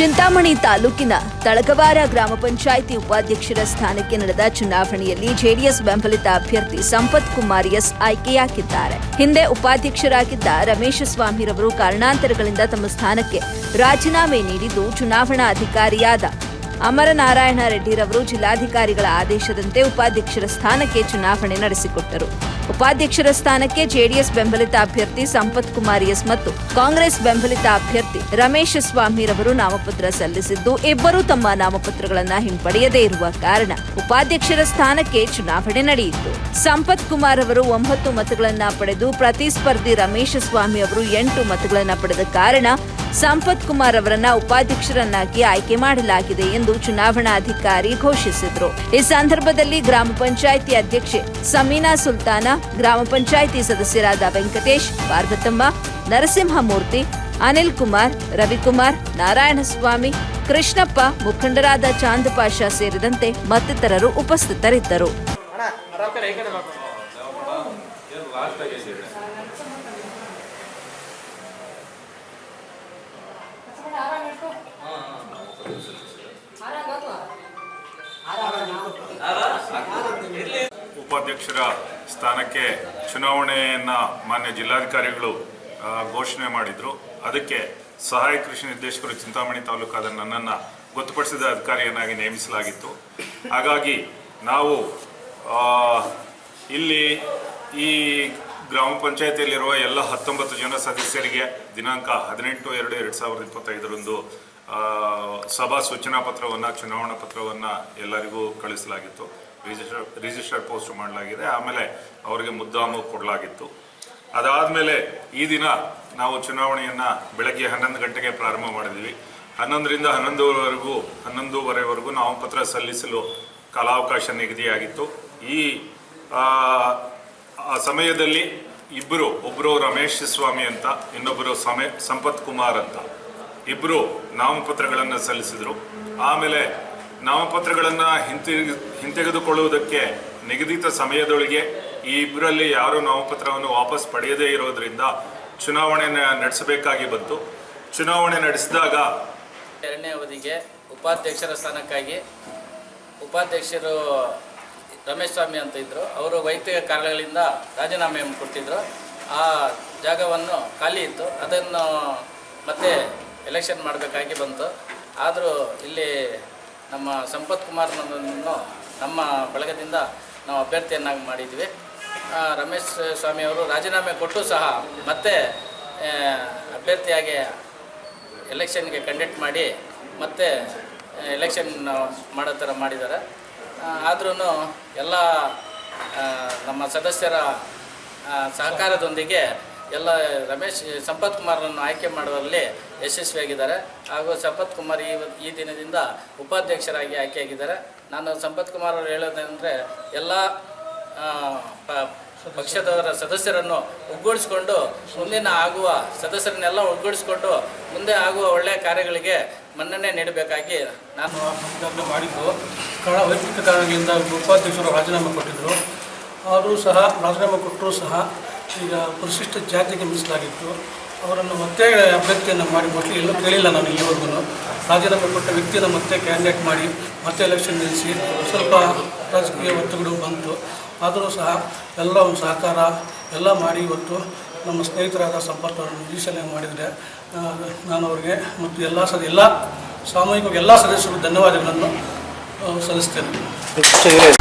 ಚಿಂತಾಮಣಿ ತಾಲೂಕಿನ ತಳಗವಾರ ಗ್ರಾಮ ಪಂಚಾಯಿತಿ ಉಪಾಧ್ಯಕ್ಷರ ಸ್ಥಾನಕ್ಕೆ ನಡೆದ ಚುನಾವಣೆಯಲ್ಲಿ ಜೆಡಿಎಸ್ ಬೆಂಬಲಿತ ಅಭ್ಯರ್ಥಿ ಸಂಪತ್ ಕುಮಾರ್ ಎಸ್ ಆಯ್ಕೆಯಾಗಿದ್ದಾರೆ. ಹಿಂದೆ ಉಪಾಧ್ಯಕ್ಷರಾಗಿದ್ದ ರಮೇಶ ಸ್ವಾಮಿರವರು ಕಾರಣಾಂತರಗಳಿಂದ ತಮ್ಮ ಸ್ಥಾನಕ್ಕೆ ರಾಜೀನಾಮೆ ನೀಡಿದ್ದು ಚುನಾವಣಾ ಅಧಿಕಾರಿಯಾದ ಅಮರನಾರಾಯಣ ರೆಡ್ಡಿರವರು ಜಿಲ್ಲಾಧಿಕಾರಿಗಳ ಆದೇಶದಂತೆ ಉಪಾಧ್ಯಕ್ಷರ ಸ್ಥಾನಕ್ಕೆ ಚುನಾವಣೆ ನಡೆಸಿಕೊಟ್ಟರು. ಉಪಾಧ್ಯಕ್ಷರ ಸ್ಥಾನಕ್ಕೆ ಜೆಡಿಎಸ್ ಬೆಂಬಲಿತ ಅಭ್ಯರ್ಥಿ ಸಂಪತ್ ಕುಮಾರ್ ಎಸ್ ಮತ್ತು ಕಾಂಗ್ರೆಸ್ ಬೆಂಬಲಿತ ಅಭ್ಯರ್ಥಿ ರಮೇಶ್ ಸ್ವಾಮಿರವರು ನಾಮಪತ್ರ ಸಲ್ಲಿಸಿದ್ದು, ಇಬ್ಬರೂ ತಮ್ಮ ನಾಮಪತ್ರಗಳನ್ನು ಹಿಂಪಡೆಯದೇ ಇರುವ ಕಾರಣ ಉಪಾಧ್ಯಕ್ಷರ ಸ್ಥಾನಕ್ಕೆ ಚುನಾವಣೆ ನಡೆಯಿತು. ಸಂಪತ್ ಕುಮಾರ್ ಅವರು ಒಂಬತ್ತು ಮತಗಳನ್ನು ಪಡೆದು ಪ್ರತಿಸ್ಪರ್ಧಿ ರಮೇಶ್ ಸ್ವಾಮಿ ಅವರು ಎಂಟು ಮತಗಳನ್ನು ಪಡೆದ ಕಾರಣ ಸಂಪತ್ ಕುಮಾರ್ ಅವರನ್ನ ಉಪಾಧ್ಯಕ್ಷರನ್ನಾಗಿ ಆಯ್ಕೆ ಮಾಡಲಾಗಿದೆ ಎಂದು ಚುನಾವಣಾಧಿಕಾರಿ ಘೋಷಿಸಿದರು. ಈ ಸಂದರ್ಭದಲ್ಲಿ ಗ್ರಾಮ ಪಂಚಾಯಿತಿ ಅಧ್ಯಕ್ಷೆ ಸಮೀನಾ ಸುಲ್ತಾನ, ಗ್ರಾಮ ಪಂಚಾಯಿತಿ ಸದಸ್ಯರಾದ ವೆಂಕಟೇಶ್ ಪಾರ್ವತಮ್ಮ ನರಸಿಂಹಮೂರ್ತಿ, ಅನಿಲ್ ಕುಮಾರ್, ರವಿಕುಮಾರ್, ನಾರಾಯಣಸ್ವಾಮಿ, ಕೃಷ್ಣಪ್ಪ, ಮುಖಂಡರಾದ ಚಾಂದ್ ಪಾಷಾ ಸೇರಿದಂತೆ ಮತ್ತಿತರರು ಉಪಸ್ಥಿತರಿದ್ದರು. ಉಪಾಧ್ಯಕ್ಷರ ಸ್ಥಾನಕ್ಕೆ ಚುನಾವಣೆಯನ್ನ ಮಾನ್ಯ ಜಿಲ್ಲಾಧಿಕಾರಿಗಳು ಘೋಷಣೆ ಮಾಡಿದ್ರು. ಅದಕ್ಕೆ ಸಹಾಯಕ ಕೃಷಿ ನಿರ್ದೇಶಕರು ಚಿಂತಾಮಣಿ ತಾಲೂಕಾದ ನನ್ನನ್ನು ಗೊತ್ತುಪಡಿಸಿದ ಅಧಿಕಾರಿಯನ್ನಾಗಿ ನೇಮಿಸಲಾಗಿತ್ತು. ಹಾಗಾಗಿ ನಾವು ಇಲ್ಲಿ ಈ ಗ್ರಾಮ ಪಂಚಾಯತಿಯಲ್ಲಿರುವ ಎಲ್ಲ ಹತ್ತೊಂಬತ್ತು ಜನ ಸದಸ್ಯರಿಗೆ ದಿನಾಂಕ ಹದಿನೆಂಟು ಎರಡು ಎರಡು ಸಾವಿರದ ಇಪ್ಪತ್ತೈದರಂದು ಸಭಾ ಸೂಚನಾ ಪತ್ರವನ್ನು, ಚುನಾವಣಾ ಪತ್ರವನ್ನು ಎಲ್ಲರಿಗೂ ಕಳಿಸಲಾಗಿತ್ತು. ರಿಜಿಸ್ಟರ್ ರಿಜಿಸ್ಟರ್ ಪೋಸ್ಟ್ ಮಾಡಲಾಗಿದೆ. ಆಮೇಲೆ ಅವರಿಗೆ ಮುದ್ದಾಮು ಕೊಡಲಾಗಿತ್ತು. ಅದಾದಮೇಲೆ ಈ ದಿನ ನಾವು ಚುನಾವಣೆಯನ್ನು ಬೆಳಗ್ಗೆ ಹನ್ನೊಂದು ಗಂಟೆಗೆ ಪ್ರಾರಂಭ ಮಾಡಿದ್ವಿ. ಹನ್ನೊಂದರಿಂದ ಹನ್ನೊಂದುವರೆವರೆಗೂ ಹನ್ನೊಂದುವರೆವರೆಗೂ ನಾಮಪತ್ರ ಸಲ್ಲಿಸಲು ಕಾಲಾವಕಾಶ ನಿಗದಿಯಾಗಿತ್ತು. ಈ ಆ, ಸಮಯದಲ್ಲಿ ಇಬ್ಬರು ಒಬ್ಬರು ರಮೇಶ್ ಸ್ವಾಮಿ ಅಂತ ಇನ್ನೊಬ್ಬರು ಸಮಯ ಸಂಪತ್ ಕುಮಾರ್ ಅಂತ. ಇಬ್ಬರು ನಾಮಪತ್ರಗಳನ್ನು ಸಲ್ಲಿಸಿದರು. ಆಮೇಲೆ ನಾಮಪತ್ರಗಳನ್ನು ಹಿಂತೆಗೆ ಹಿಂತೆಗೆದುಕೊಳ್ಳುವುದಕ್ಕೆ ನಿಗದಿತ ಸಮಯದೊಳಗೆ ಈ ಇಬ್ಬರಲ್ಲಿ ಯಾರು ನಾಮಪತ್ರವನ್ನು ವಾಪಸ್ ಪಡೆಯದೇ ಇರೋದ್ರಿಂದ ಚುನಾವಣೆ ನಡೆಸಬೇಕಾಗಿ ಬಂತು. ಚುನಾವಣೆ ನಡೆಸಿದಾಗ ಎರಡನೇ ಅವಧಿಗೆ ಉಪಾಧ್ಯಕ್ಷರ ಸ್ಥಾನಕ್ಕಾಗಿ ಉಪಾಧ್ಯಕ್ಷರು ರಮೇಶ್ ಸ್ವಾಮಿ ಅಂತ ಇದ್ದರು ಅವರು ವೈಯಕ್ತಿಕ ಕಾರಣಗಳಿಂದ ರಾಜೀನಾಮೆಯನ್ನು ಕೊಡ್ತಿದ್ರು ಆ ಜಾಗವನ್ನು ಖಾಲಿ ಇತ್ತು. ಅದನ್ನು ಮತ್ತೆ ಎಲೆಕ್ಷನ್ ಮಾಡಬೇಕಾಗಿ ಬಂತು. ಆದರೂ ಇಲ್ಲಿ ನಮ್ಮ ಸಂಪತ್ ಕುಮಾರ್ನನ್ನು ನಮ್ಮ ಬಳಗದಿಂದ ನಾವು ಅಭ್ಯರ್ಥಿಯನ್ನಾಗಿ ಮಾಡಿದ್ವಿ. ರಮೇಶ್ ಸ್ವಾಮಿಯವರು ರಾಜೀನಾಮೆ ಕೊಟ್ಟು ಸಹ ಮತ್ತೆ ಅಭ್ಯರ್ಥಿಯಾಗಿ ಎಲೆಕ್ಷನ್ಗೆ ಕಂಡಕ್ಟ್ ಮಾಡಿ ಮತ್ತೆ ಎಲೆಕ್ಷನ್ ಮಾಡೋ ಥರ ಮಾಡಿದ್ದಾರೆ. ಆದ್ರೂ ಎಲ್ಲ ನಮ್ಮ ಸದಸ್ಯರ ಸಹಕಾರದೊಂದಿಗೆ ಎಲ್ಲ ರಮೇಶ್, ಸಂಪತ್ ಕುಮಾರರನ್ನು ಆಯ್ಕೆ ಮಾಡುವಲ್ಲಿ ಯಶಸ್ವಿಯಾಗಿದ್ದಾರೆ. ಹಾಗೂ ಸಂಪತ್ ಕುಮಾರ್ ಈ ಈ ದಿನದಿಂದ ಉಪಾಧ್ಯಕ್ಷರಾಗಿ ಆಯ್ಕೆಯಾಗಿದ್ದಾರೆ. ನಾನು ಸಂಪತ್ ಕುಮಾರ್ ಅವರು ಹೇಳೋದಂದರೆ ಎಲ್ಲ ಪಕ್ಷದವರ ಸದಸ್ಯರನ್ನು ಒಗ್ಗೂಡಿಸ್ಕೊಂಡು ಮುಂದಿನ ಆಗುವ ಸದಸ್ಯರನ್ನೆಲ್ಲ ಒಗ್ಗೂಡಿಸ್ಕೊಂಡು ಮುಂದೆ ಆಗುವ ಒಳ್ಳೆಯ ಕಾರ್ಯಗಳಿಗೆ ಮನ್ನಣೆ ನೀಡಬೇಕಾಗಿ ನಾನು ಮಾಡಿದ್ದು. ಕಾರಣ, ವೈಯಕ್ತಿಕ ಕಾರಣಗಳಿಂದ ಉಪಾಧ್ಯಕ್ಷರು ರಾಜೀನಾಮೆ ಕೊಟ್ಟಿದ್ದರು ಅವರು ಸಹ ರಾಜೀನಾಮೆ ಕೊಟ್ಟರೂ ಸಹ ಈಗ ಪರಿಶಿಷ್ಟ ಜಾತಿಗೆ ಮೀಸಲಾಗಿತ್ತು. ಅವರನ್ನು ಮತ್ತೆ ಅಭ್ಯರ್ಥಿಯನ್ನು ಮಾಡಿ ಮೊದಲು ಎಲ್ಲೂ ಕೇಳಿಲ್ಲ ನಾನು ಇಲ್ಲಿವರೆಗೂ. ರಾಜೀನಾಮೆ ಕೊಟ್ಟ ವ್ಯಕ್ತಿಯನ್ನು ಮತ್ತೆ ಕ್ಯಾಂಡಿಡೇಟ್ ಮಾಡಿ, ಮತ್ತೆ ಎಲೆಕ್ಷನ್ ನಿಲ್ಲಿಸಿ, ಸ್ವಲ್ಪ ರಾಜಕೀಯ ಒತ್ತುಗಳು ಬಂತು. ಆದರೂ ಸಹ ಎಲ್ಲ ಒಂದು ಸಹಕಾರ, ಎಲ್ಲ ಮಾಡಿ ಇವತ್ತು ನಮ್ಮ ಸ್ನೇಹಿತರಾದ ಸಂಪರ್ಕವನ್ನು ವೀಕ್ಷಣೆ ಮಾಡಿದರೆ ನಾನು ಅವರಿಗೆ ಮತ್ತು ಎಲ್ಲ ಸದ, ಎಲ್ಲ ಸಾಮೂಹಿಕವಾಗಿ ಎಲ್ಲ ಸದಸ್ಯರು ಧನ್ಯವಾದಗಳನ್ನು. ಆ, ಸಲ್ಲಿಸ್ತೇನೆ